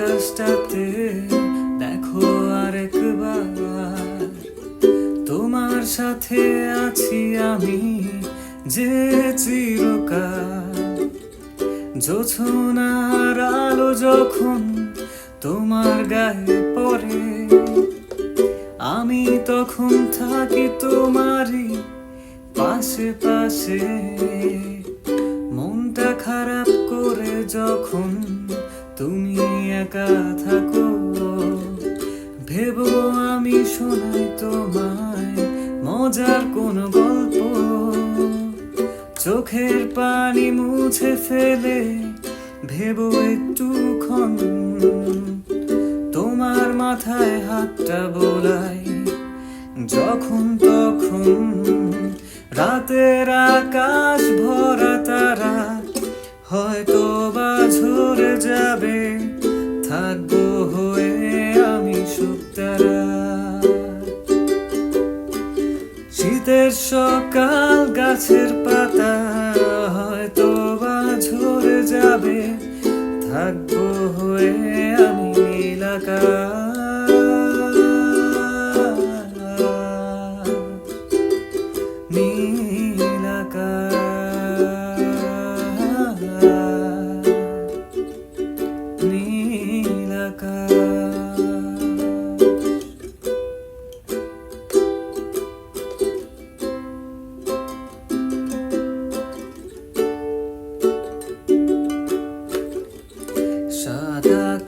আকাশটাতে দেখো আরেকবার। তোমার সাথে আছি আমি যে চিরকাল। জোছনার আলো যখন তোমার গায়ে পড়ে, আমি তখন থাকি তোমারই পাশে পাশে। মনটা খারাপ করে যখন একা থাকো ভেবো আমি শোনাই তোমায়, মজার কোনো গল্প। চোখের পানি মুছে ফেলে, ভেবো একটুক্ষণ। তোমার মাথায় হাতটা বোলাই, যখন তখন রাতের আকাশ ভরা তারা হয়তো বা ঝরে যাবে। থাকব হয়ে আমি সুতারা শীতের সকাল গাছের পাতা, হয়তো বা ঝরে যাবে। থাকব হয়ে আমি নীল সাদা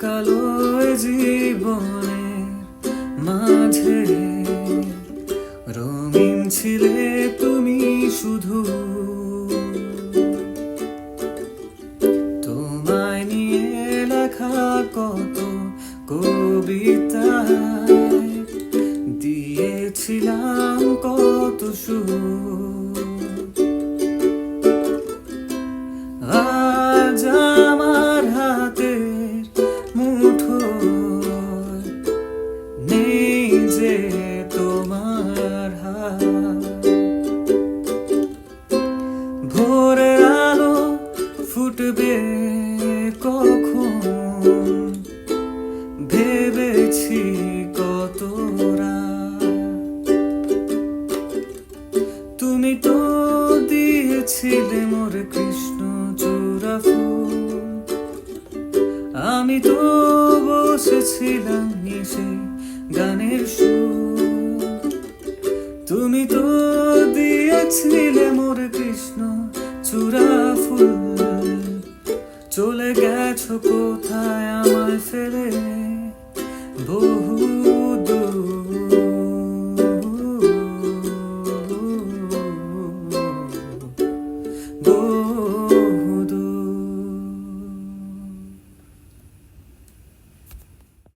কালো জীবনের মাঝে রঙিন ছিলে তুমি শুধু। তোমায় নিয়ে লেখা কত কবিতা দিয়েছিলাম কত সুর। আজ আমার হাতের মুঠো নেই যে তোমার হাত। ভোরের আলো ফুটবে কখন তুমি তো দিয়েছিলে মোর কৃষ্ণ চূড়া ফুল। আমি তো বসেছিলাম নিশে গানের তুমি তো দিয়েছিলে মোর কৃষ্ণ চূড়া ফুল। চলে গেছো কোথায় আমায় ফেলে? বউ